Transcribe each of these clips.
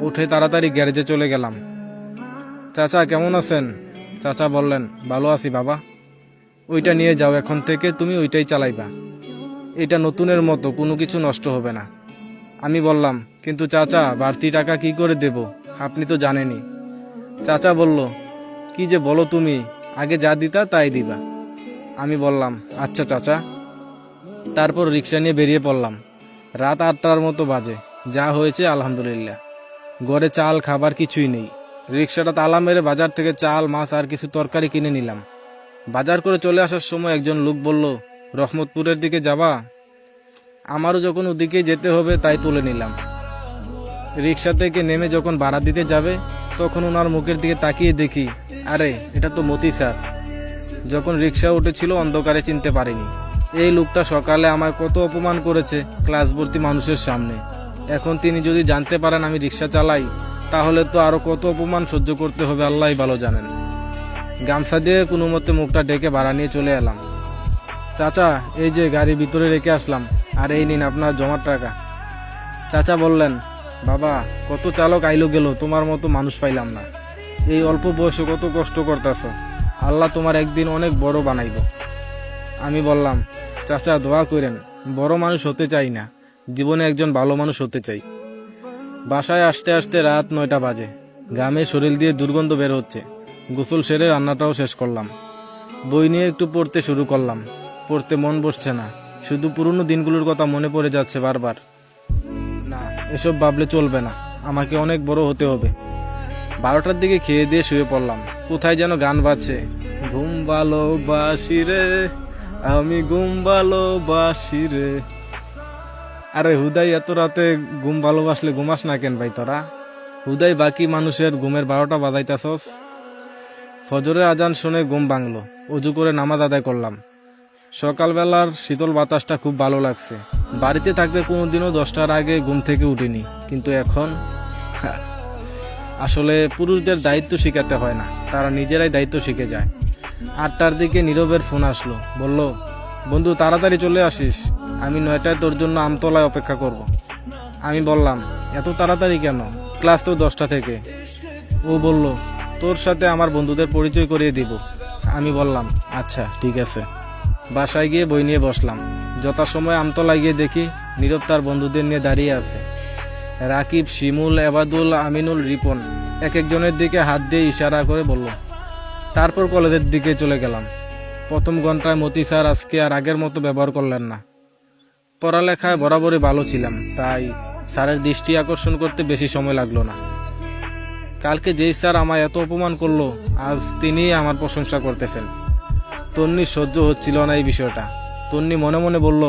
উঠে তাড়াতাড়ি গ্যারেজে চলে গেলাম। চাচা, কেমন আছেন? চাচা বললেন, ভালো আছি বাবা। ওইটা নিয়ে যাও, এখন থেকে তুমি ওইটাই চালাইবা। এটা নতুনের মতো, কোনো কিছু নষ্ট হবে না। আমি বললাম, কিন্তু চাচা, বাড়তি টাকা কি করে দেব? আপনি তো জানেনই। চাচা বলল, কি যে বলো তুমি, আগে যা দিতা তাই দিবা। আমি বললাম আচ্ছা চাচা। তারপর রিক্সা নিয়ে বেরিয়ে পড়লাম। রাত আটটার মতো বাজে। যা হয়েছে, আলহামদুলিল্লাহ। ঘরে চাল, খাবার কিছুই নেই। রিক্সাটা তালা মেরে বাজার থেকে চাল, মাছ আর কিছু তরকারি কিনে নিলাম। বাজার করে চলে আসার সময় একজন লোক বলল, রহমতপুরের দিকে যাবা? আমারও যখন ওদিকে যেতে হবে, তাই তুলে নিলাম। রিক্সা থেকে নেমে যখন ভাড়া দিতে যাবে, তখন ওনার মুখের দিকে তাকিয়ে দেখি, আরে, এটা তো মতি স্যার। যখন রিক্সা উঠেছিল, অন্ধকারে চিনতে পারিনি। এই লোকটা সকালে আমায় কত অপমান করেছে ক্লাস ভর্তি মানুষের সামনে। এখন তিনি যদি জানতে পারেন আমি রিক্সা চালাই, তাহলে তো আরও কত অপমান সহ্য করতে হবে আল্লাহ ভালো জানেন। গামছা দিয়ে কোনো মতে মুখটা ডেকে ভাড়া নিয়ে চলে এলাম। চাচা, এই যে গাড়ির ভিতরে রেখে আসলাম, আর এই নিন আপনার জমার টাকা। চাচা বললেন, বাবা, কত চালক আইলো গেল, তোমার মতো মানুষ পাইলাম না। এই অল্প বয়সে কত কষ্ট করতেছ। আল্লাহ তোমার একদিন অনেক বড় বানাইব। আমি বললাম, চাচা, দোয়া করেন, বড় মানুষ হতে চাই না। জীবনে একজন ভালো মানুষ হতে চাই। বাসায় আসতে আসতে রাত নয়টা বাজে। গ্রামের শরীর দিয়ে দুর্গন্ধ বের হচ্ছে। গোসল সেরে রান্নাটাও শেষ করলাম। বই নিয়ে একটু পড়তে শুরু করলাম। পড়তে মন বসছে না। শুধু পুরনো দিনগুলোর কথা মনে পড়ে যাচ্ছে বারবার। না, এসব ভাবলে চলবে না। আমাকে অনেক বড় হতে হবে। বারোটার দিকে খেয়ে দিয়ে শুয়ে পড়লাম। কোথায় যেন গান বাজছে। ঘুম ভালোবাসি রে, আমি ঘুম ভালোবাসি রে। আরে হুদাই, এত রাতে ঘুম ভালোবাসলে ঘুমাস না কেন ভাই তোরা? হুদাই, বাকি মানুষের ঘুমের বারোটা বাজাইতাছস? ফজরের আজান শুনে ঘুম ভাঙলো। উজু করে নামাজ আদায় করলাম। সকালবেলার শীতল বাতাসটা খুব ভালো লাগছে। বাড়িতে থাকতে কোনোদিনও দশটার আগে ঘুম থেকে উঠিনি, কিন্তু এখন আসলে পুরুষদের দায়িত্ব শিখাতে হয় না, তারা নিজেরাই দায়িত্ব শিখে যায়। আটটার দিকে নীরবের ফোন আসলো, বলল, বন্ধু, তাড়াতাড়ি চলে আসিস। আমি নয়টায় তোর জন্য আমতলায় অপেক্ষা করব। আমি বললাম, এত তাড়াতাড়ি কেন? ক্লাস তো দশটা থেকে। ও বলল, তোর সাথে আমার বন্ধুদের পরিচয় করিয়ে দিব। আমি বললাম আচ্ছা ঠিক আছে। বাসায় গিয়ে বই নিয়ে বসলাম। যথাসময় আমতলায় গিয়ে দেখি নীরব তার বন্ধুদের নিয়ে দাঁড়িয়ে আছে। রাকিব, শিমুল, এবাদুল, আমিনুল, রিপন এক একজনের দিকে হাত দিয়ে ইশারা করে বলল, তারপর কলেজের দিকে চলে গেলাম। প্রথম ঘন্টায় মতি স্যার আজকে আর আগের মতো ব্যবহার করলেন না। পড়ালেখায় বরাবরই ভালো ছিলাম, তাই স্যারের দৃষ্টি আকর্ষণ করতে বেশি সময় লাগল না। কালকে যেই স্যার আমায় এত অপমান করল, আজ তিনি আমার প্রশংসা করতেছেন। তন্নি সহ্য হচ্ছিল না এই বিষয়টা। তন্নি মনে মনে বলল,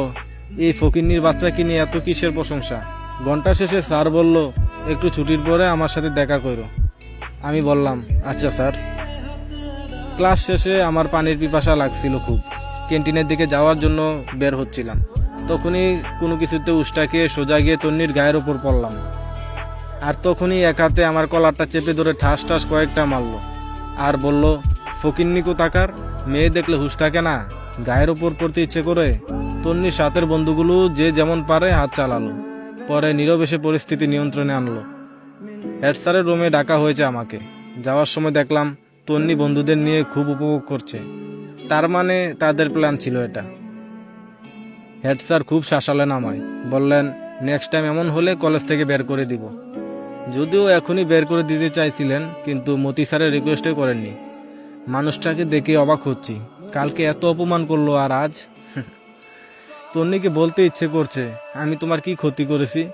এই ফকিন্নির বাচ্চাকে নিয়ে এত কিসের প্রশংসা? ঘণ্টা শেষে স্যার বলল, একটু ছুটির পরে আমার সাথে দেখা করো। আমি বললাম আচ্ছা স্যার। ক্লাস শেষে আমার পানির পিপাসা লাগছিল খুব। ক্যান্টিনের দিকে যাওয়ার জন্য বের হচ্ছিলাম। তখনই কোনো কিছুতে উষ্টা খেয়ে সোজা গিয়ে তন্নির গায়ের ওপর পড়লাম। আর তখনই এক হাতে আমার কলারটা চেপে ধরে ঠাস ঠাস কয়েকটা মারলো। আর বলল ফকিন্নি তাকার, মেয়ে দেখলে হুশ থাকে না, গায়ের ওপর পড়তে ইচ্ছে করে? তন্নির সাথের বন্ধুগুলো যে যেমন পারে হাত চালালো। পরে নীরব এসে পরিস্থিতি নিয়ন্ত্রণে আনলো। হেড স্যারের রুমে ডাকা হয়েছে আমাকে। যাওয়ার সময় দেখলাম, তন্নি বন্ধুদের নিয়ে খুব উপভোগ করছে। তার মানে তাদের প্ল্যান ছিল এটা। হেড স্যার খুব শাসালেন আমায়। বললেন নেক্সট টাইম এমন হলে কলেজ থেকে বের করে দিব। যদিও এখনই বের করে দিতে চাইছিলেন, কিন্তু মতি স্যারের রিকোয়েস্টে করেননি। মানুষটাকে দেখে অবাক হচ্ছি। কালকে এত অপমান করল আর আজ? তন্নিকে বলতে ইচ্ছে করছে, আমি তোমার কি ক্ষতি করেছি?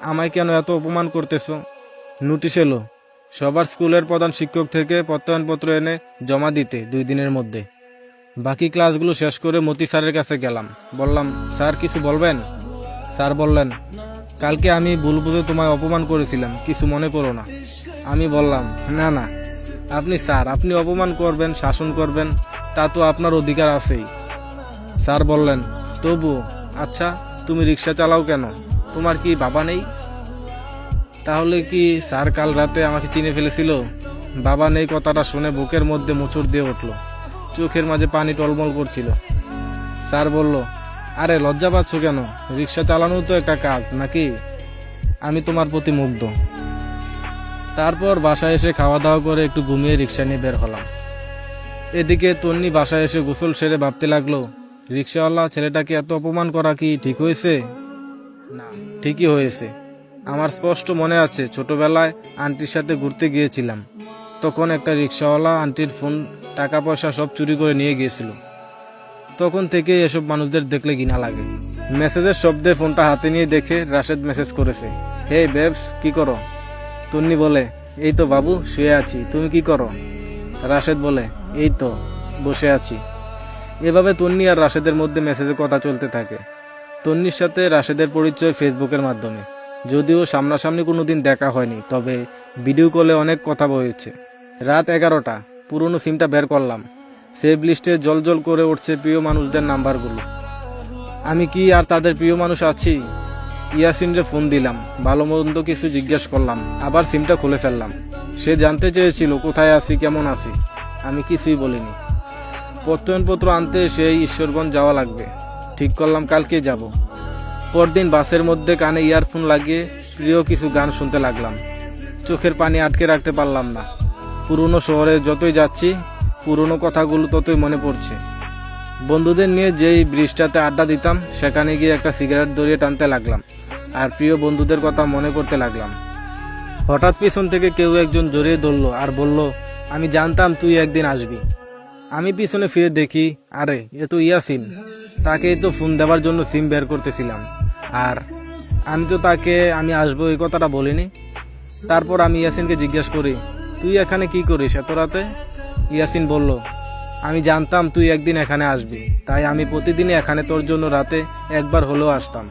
আমায় কেন এত অপমান করতেছো? নোটিশ এলো, সবার স্কুলের প্রধান শিক্ষক থেকে প্রত্যয়নপত্র এনে জমা দিতে দুই দিনের মধ্যে। বাকি ক্লাসগুলো শেষ করে মতি স্যারের কাছে গেলাম। বললাম, স্যার, কিছু বলবেন? স্যার বললেন, কালকে আমি ভুল বুঝে তোমায় অপমান করেছিলাম, কিছু মনে করো না। আমি বললাম, না না, আপনি স্যার, আপনি অপমান করবেন, শাসন করবেন, তা তো আপনার অধিকার আছেই। স্যার বললেন, তবু আচ্ছা তুমি রিক্সা চালাও কেন? তোমার কি বাবা নেই? তাহলে কি স্যার কাল রাতে আমাকে চিনে ফেলেছিল? বাবা নেই, কথাটা শুনে বুকের মধ্যে মোচড় দিয়ে উঠল। চোখের মাঝে পানি টলমল করছিল। স্যার বলল, আরে, লজ্জা পাচ্ছ কেন? রিক্সা চালানো তো একটা কাজ, নাকি? আমি তোমার প্রতি মুগ্ধ। তারপর বাসায় এসে খাওয়া দাওয়া করে একটু ঘুমিয়ে রিক্সা নিয়ে বের হলাম। এদিকে তন্নি বাসায় এসে গোসল সেরে ভাবতে লাগল রিক্সাওয়ালা ছেলেটাকে এত অপমান করা কি ঠিক হয়েছে? না, ঠিকই হয়েছে। আমার স্পষ্ট মনে আছে, ছোটবেলায় আন্টির সাথে ঘুরতে গিয়েছিলাম। তখন একটা রিক্সাওয়ালা আন্টির ফোন টাকা পয়সা সব চুরি করে নিয়ে গিয়েছিল। তখন থেকে এসব মানুষদের দেখলে ঘৃণা লাগে। মেসেজের শব্দে ফোনটা হাতে নিয়ে দেখে রাশেদ মেসেজ করেছে। হে বেবস, কি করো? তন্নি বলে, এই তো বাবু, শুয়ে আছি। তুমি কি করো? রাশেদ বলে, এই তো, বসে আছি। এভাবে তন্নি আর রাশেদের মধ্যে মেসেজে কথা চলতে থাকে। তন্নির সাথে রাশেদের পরিচয় ফেসবুকের মাধ্যমে। যদিও সামনাসামনি কোনো দিন দেখা হয়নি, তবে ভিডিও কলে অনেক কথা বলেছে। রাত এগারোটা পুরনো সিমটা বের করলাম। সেভ লিস্টে জল জল করে উঠছে প্রিয় মানুষদের নাম্বারগুলো। আমি কি আর তাদের প্রিয় মানুষ আছি? ইয়াসিনরে ফোন দিলাম, ভালো মন্দ কিছু জিজ্ঞেস করলাম, আবার সিমটা খুলে ফেললাম। সে জানতে চেয়েছিল, কোথায় আছি, কেমন আছি? আমি কিছুই বলিনি। প্রত্যয়নপত্র আনতে সেই ঈশ্বরগঞ্জ যাওয়া লাগবে। ঠিক করলাম, কালকে যাব। পরদিন বাসের মধ্যে কানে ইয়ারফোন লাগিয়ে প্রিয় কিছু গান শুনতে লাগলাম। চোখের পানি আটকে রাখতে পারলাম না। পুরনো শহরে যতই যাচ্ছি, পুরনো কথাগুলো ততই মনে পড়ছে। বন্ধুদের নিয়ে যেই ব্রিজটাতে আড্ডা দিতাম, সেখানে গিয়ে একটা সিগারেট দড়িয়ে টানতে লাগলাম, আর প্রিয় বন্ধুদের কথা মনে করতে লাগলাম। হঠাৎ পিছন থেকে কেউ একজন জড়িয়ে ধরলো আর বলল, আমি জানতাম তুই একদিন আসবি। আমি পিছনে ফিরে দেখি, আরে, এ তো ইয়াসিন। তাকেই তো ফোন দেওয়ার জন্য সিম বের করতেছিলাম। আর আমি তো তাকে, আমি আসব এই কথাটা বলিনি। তারপর আমি ইয়াসিনকে জিজ্ঞেস করি তুই এখানে কি করিস এত রাতে? ইয়াসিন বলল, আমি জানতাম তুই একদিন এখানে আসবি, তাই আমি প্রতিদিনই এখানে তোর জন্য রাতে একবার হলেও আসতাম।